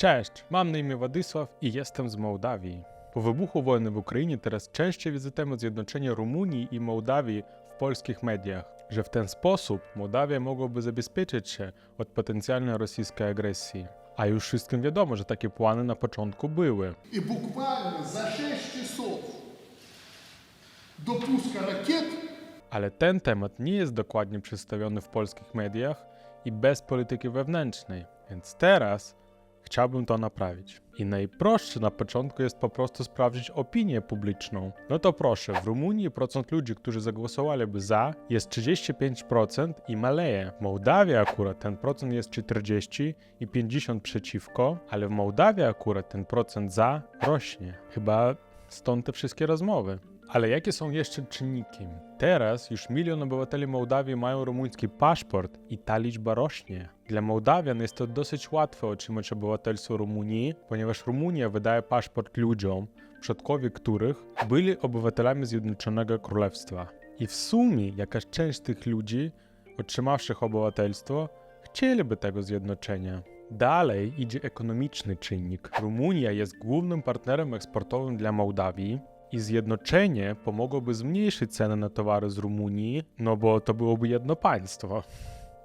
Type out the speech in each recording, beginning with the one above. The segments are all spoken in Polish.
Cześć, mam na imię Władysław i jestem z Mołdawii. Po wybuchu wojny w Ukrainie teraz częściej widzę temat zjednoczenia Rumunii i Mołdawii w polskich mediach, że w ten sposób Mołdawia mogłaby zabezpieczyć się od potencjalnej rosyjskiej agresji. A już wszystkim wiadomo, że takie plany na początku były. И буквально за 6 часов до пуска ракет Ale ten temat nie jest dokładnie przedstawiony w polskich mediach i bez polityki wewnętrznej, więc teraz chciałbym to naprawić. I najprostsze na początku jest po prostu sprawdzić opinię publiczną. No to proszę, w Rumunii procent ludzi, którzy zagłosowaliby za, jest 35% i maleje. W Mołdawii akurat ten procent jest 40 i 50 przeciwko, ale w Mołdawii akurat ten procent za rośnie. Chyba stąd te wszystkie rozmowy. Ale jakie są jeszcze czynniki? Teraz już milion obywateli Mołdawii mają rumuński paszport i ta liczba rośnie. Dla Mołdawian jest to dosyć łatwe otrzymać obywatelstwo Rumunii, ponieważ Rumunia wydaje paszport ludziom, przodkowie których byli obywatelami Zjednoczonego Królestwa. I w sumie jakaś część tych ludzi, otrzymawszych obywatelstwo, chcieliby tego zjednoczenia. Dalej idzie ekonomiczny czynnik. Rumunia jest głównym partnerem eksportowym dla Mołdawii, i zjednoczenie pomogłoby zmniejszyć cenę na towary z Rumunii, no bo to byłoby jedno państwo.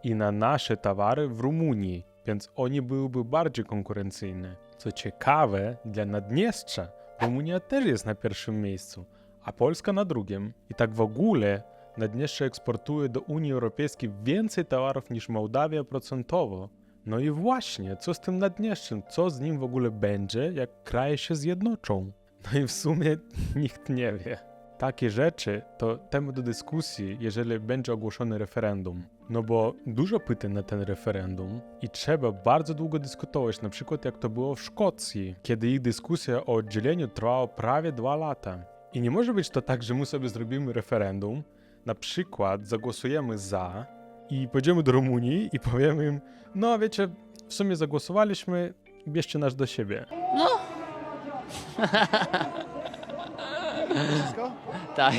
I na nasze towary w Rumunii, więc oni byłyby bardziej konkurencyjne. Co ciekawe, dla Naddniestrza Rumunia też jest na pierwszym miejscu, a Polska na drugim. I tak w ogóle Naddniestrze eksportuje do Unii Europejskiej więcej towarów niż Mołdawia procentowo. No i właśnie, co z tym Naddniestrzem? Co z nim w ogóle będzie, jak kraje się zjednoczą? No i w sumie nikt nie wie. Takie rzeczy to temat do dyskusji, jeżeli będzie ogłoszony referendum. No bo dużo pytań na ten referendum i trzeba bardzo długo dyskutować, na przykład jak to było w Szkocji, kiedy ich dyskusja o oddzieleniu trwała prawie dwa lata. I nie może być to tak, że my sobie zrobimy referendum, na przykład zagłosujemy za i pójdziemy do Rumunii i powiemy im, no wiecie, w sumie zagłosowaliśmy, bierzcie nas do siebie. Tak.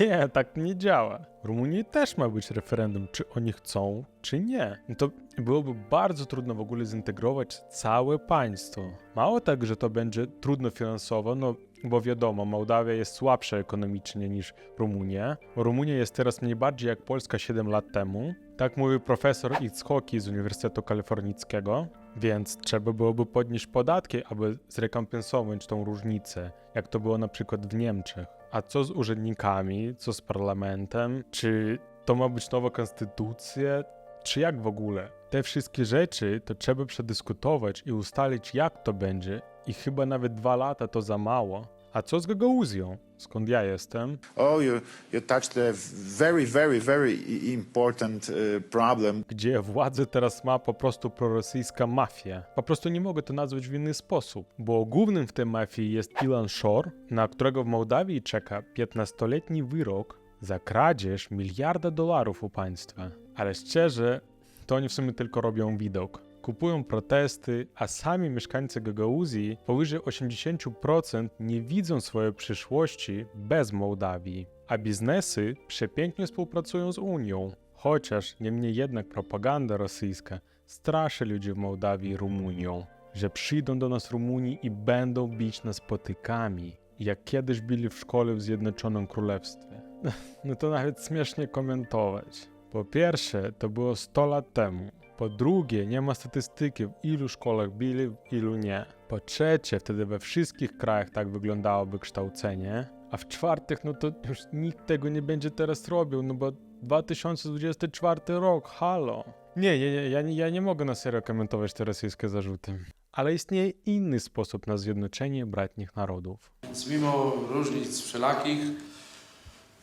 Nie, tak nie działa. W Rumunii też ma być referendum, czy oni chcą, czy nie. To byłoby bardzo trudno w ogóle zintegrować całe państwo. Mało tak, że to będzie trudno finansowo, no bo wiadomo, Mołdawia jest słabsza ekonomicznie niż Rumunia. Rumunia jest teraz mniej bardziej jak Polska 7 lat temu. Tak mówił profesor Itzhoki z Uniwersytetu Kalifornickiego. Więc trzeba byłoby podnieść podatki, aby zrekompensować tą różnicę, jak to było na przykład w Niemczech. A co z urzędnikami, co z parlamentem? Czy to ma być nowa konstytucja? Czy jak w ogóle? Te wszystkie rzeczy to trzeba przedyskutować i ustalić, jak to będzie. I chyba nawet dwa lata to za mało. A co z Gagauzją? Skąd ja jestem? Oh, you, you touched a very, very, very important uh, problem. gdzie władzę teraz ma po prostu prorosyjska mafia. Po prostu nie mogę to nazwać w inny sposób, bo głównym w tej mafii jest Ilan Shor, na którego w Mołdawii czeka 15-letni wyrok za kradzież miliarda dolarów u państwa. Ale szczerze, to oni w sumie tylko robią widok. Kupują protesty, a sami mieszkańcy Gagauzji powyżej 80% nie widzą swojej przyszłości bez Mołdawii, a biznesy przepięknie współpracują z Unią. Chociaż niemniej jednak propaganda rosyjska straszy ludzi w Mołdawii Rumunią, że przyjdą do nas Rumunii i będą bić nas potykami, jak kiedyś bili w szkole w Zjednoczonym Królestwie. No to nawet śmiesznie komentować. Po pierwsze, to było 100 lat temu. Po drugie, nie ma statystyki, w ilu szkołach bili, w ilu nie. Po trzecie, wtedy we wszystkich krajach tak wyglądałoby kształcenie. A w czwartych, no to już nikt tego nie będzie teraz robił, no bo 2024 rok, halo. Nie, nie, nie, ja ja nie mogę na serio komentować te rosyjskie zarzuty. Ale istnieje inny sposób na zjednoczenie bratnich narodów. Mimo różnic wszelakich,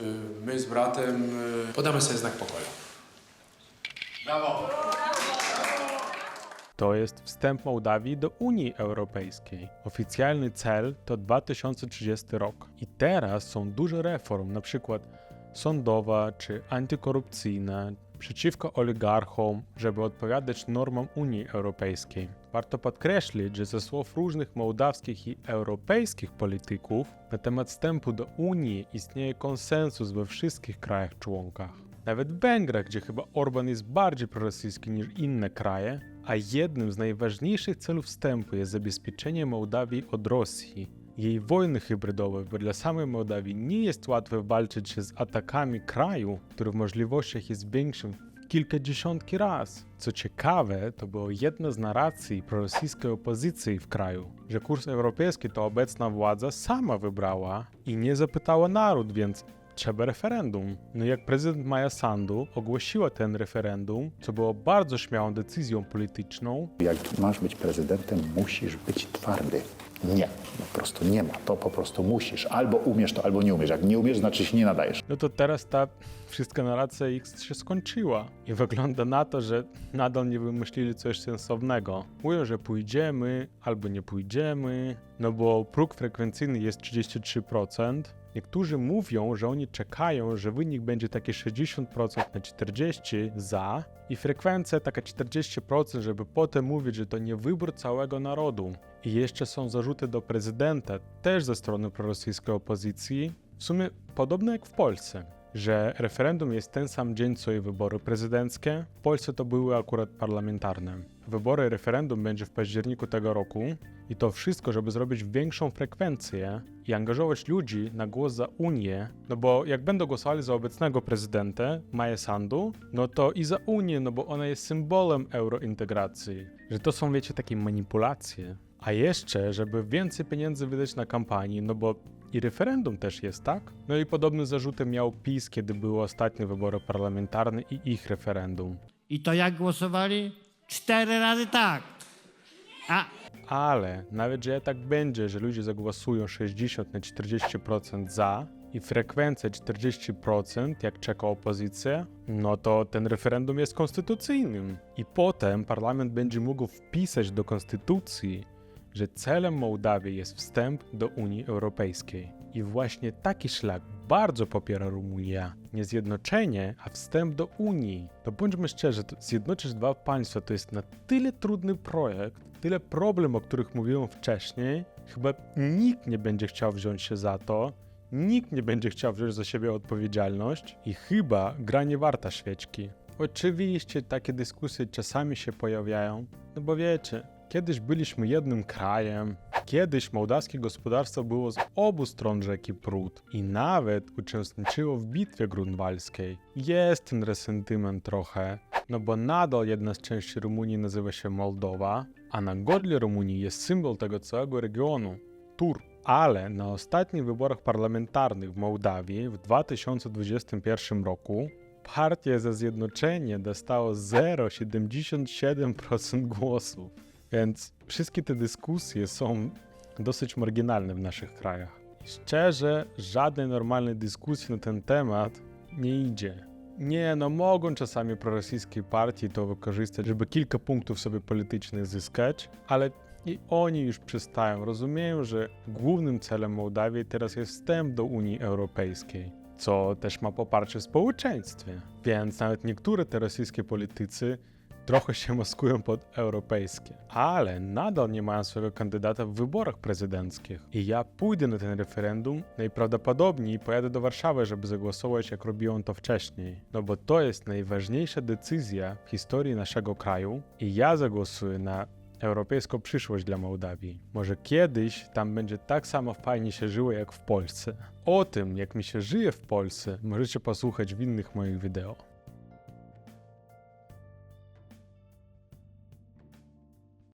y, my z bratem y, podamy sobie znak pokoju. To jest wstęp Mołdawii do Unii Europejskiej. Oficjalny cel to 2030 rok. I teraz są duże reform, na przykład sądowa czy antykorupcyjna, przeciwko oligarchom, żeby odpowiadać normom Unii Europejskiej. Warto podkreślić, że ze słów różnych mołdawskich i europejskich polityków na temat wstępu do Unii istnieje konsensus we wszystkich krajach członkach. Nawet w Węgrzech, gdzie chyba Orban jest bardziej prorosyjski niż inne kraje, A jednym z najważniejszych celów wstępu jest zabezpieczenie Mołdawii od Rosji. Jej wojny hybrydowej, bo dla samej Mołdawii nie jest łatwo walczyć z atakami kraju, który w możliwościach jest większym kilkadziesiątki raz. Co ciekawe, to było jedna z narracji prorosyjskiej opozycji w kraju, że kurs europejski to obecna władza sama wybrała i nie zapytała naród, więc trzeba referendum. No jak prezydent Maja Sandu ogłosiła ten referendum, co było bardzo śmiałą decyzją polityczną, Jak masz być prezydentem, musisz być twardy. Nie, po prostu nie ma. To po prostu musisz. Albo umiesz to, albo nie umiesz. Jak nie umiesz, znaczy się nie nadajesz. no to teraz ta wszystka narracja ich się skończyła. I wygląda na to, że nadal nie wymyślili coś sensownego. Mówią, że pójdziemy albo nie pójdziemy, no bo próg frekwencyjny jest 33%. Niektórzy mówią, że oni czekają, że wynik będzie taki 60% na 40% za i frekwencja taka 40%, żeby potem mówić, że to nie wybór całego narodu. I jeszcze są zarzuty do prezydenta, też ze strony prorosyjskiej opozycji, w sumie podobne jak w Polsce, że referendum jest ten sam dzień co i wybory prezydenckie. W Polsce to były akurat parlamentarne. Wybory referendum będzie w październiku tego roku i to wszystko, żeby zrobić większą frekwencję i angażować ludzi na głos za Unię, no bo jak będą głosowali za obecnego prezydenta, Maja Sandu, no to i za Unię, no bo ona jest symbolem eurointegracji. Że to są, wiecie, takie manipulacje. A jeszcze, żeby więcej pieniędzy wydać na kampanii, no bo i referendum też jest, tak? No i podobne zarzuty miał PiS, kiedy były ostatnie wybory parlamentarne i ich referendum. I to jak głosowali? Cztery razy tak. A Ale nawet, że tak będzie, że ludzie zagłosują 60 na 40% za i frekwencja 40%, jak czeka opozycja, no to ten referendum jest konstytucyjnym. I potem parlament będzie mógł wpisać do konstytucji, że celem Mołdawii jest wstęp do Unii Europejskiej. I właśnie taki szlak bardzo popiera Rumunia. Nie zjednoczenie, a wstęp do Unii. To bądźmy szczerzy, zjednoczyć dwa państwa to jest na tyle trudny projekt, tyle problem, o których mówiłem wcześniej, chyba nikt nie będzie chciał wziąć się za to, nikt nie będzie chciał wziąć za siebie odpowiedzialność i chyba gra nie warta świeczki. Oczywiście takie dyskusje czasami się pojawiają, no bo wiecie, kiedyś byliśmy jednym krajem, kiedyś mołdawskie gospodarstwo było z obu stron rzeki Prut i nawet uczestniczyło w bitwie grunwaldzkiej. Jest ten resentyment trochę, no bo nadal jedna z części Rumunii nazywa się Moldowa, a na godle Rumunii jest symbol tego całego regionu Tur. Ale na ostatnich wyborach parlamentarnych w Mołdawii w 2021 roku partia za zjednoczenie dostało 0,77% głosów. Więc wszystkie te dyskusje są dosyć marginalne w naszych krajach. Szczerze, żadnej normalnej dyskusji na ten temat nie idzie. Nie, no mogą czasami prorosyjskie partie to wykorzystać, żeby kilka punktów sobie politycznych zyskać, ale i oni już przestają. Rozumieją, że głównym celem Mołdawii teraz jest wstęp do Unii Europejskiej, co też ma poparcie w społeczeństwie. Więc nawet niektóre te rosyjskie politycy trochę się maskują pod europejskie, ale nadal nie mają swojego kandydata w wyborach prezydenckich. I ja pójdę na ten referendum, najprawdopodobniej pojadę do Warszawy, żeby zagłosować, jak robiłem to wcześniej. No bo to jest najważniejsza decyzja w historii naszego kraju i ja zagłosuję na europejską przyszłość dla Mołdawii. Może kiedyś tam będzie tak samo fajnie się żyło jak w Polsce. O tym, jak mi się żyje w Polsce, możecie posłuchać w innych moich wideo.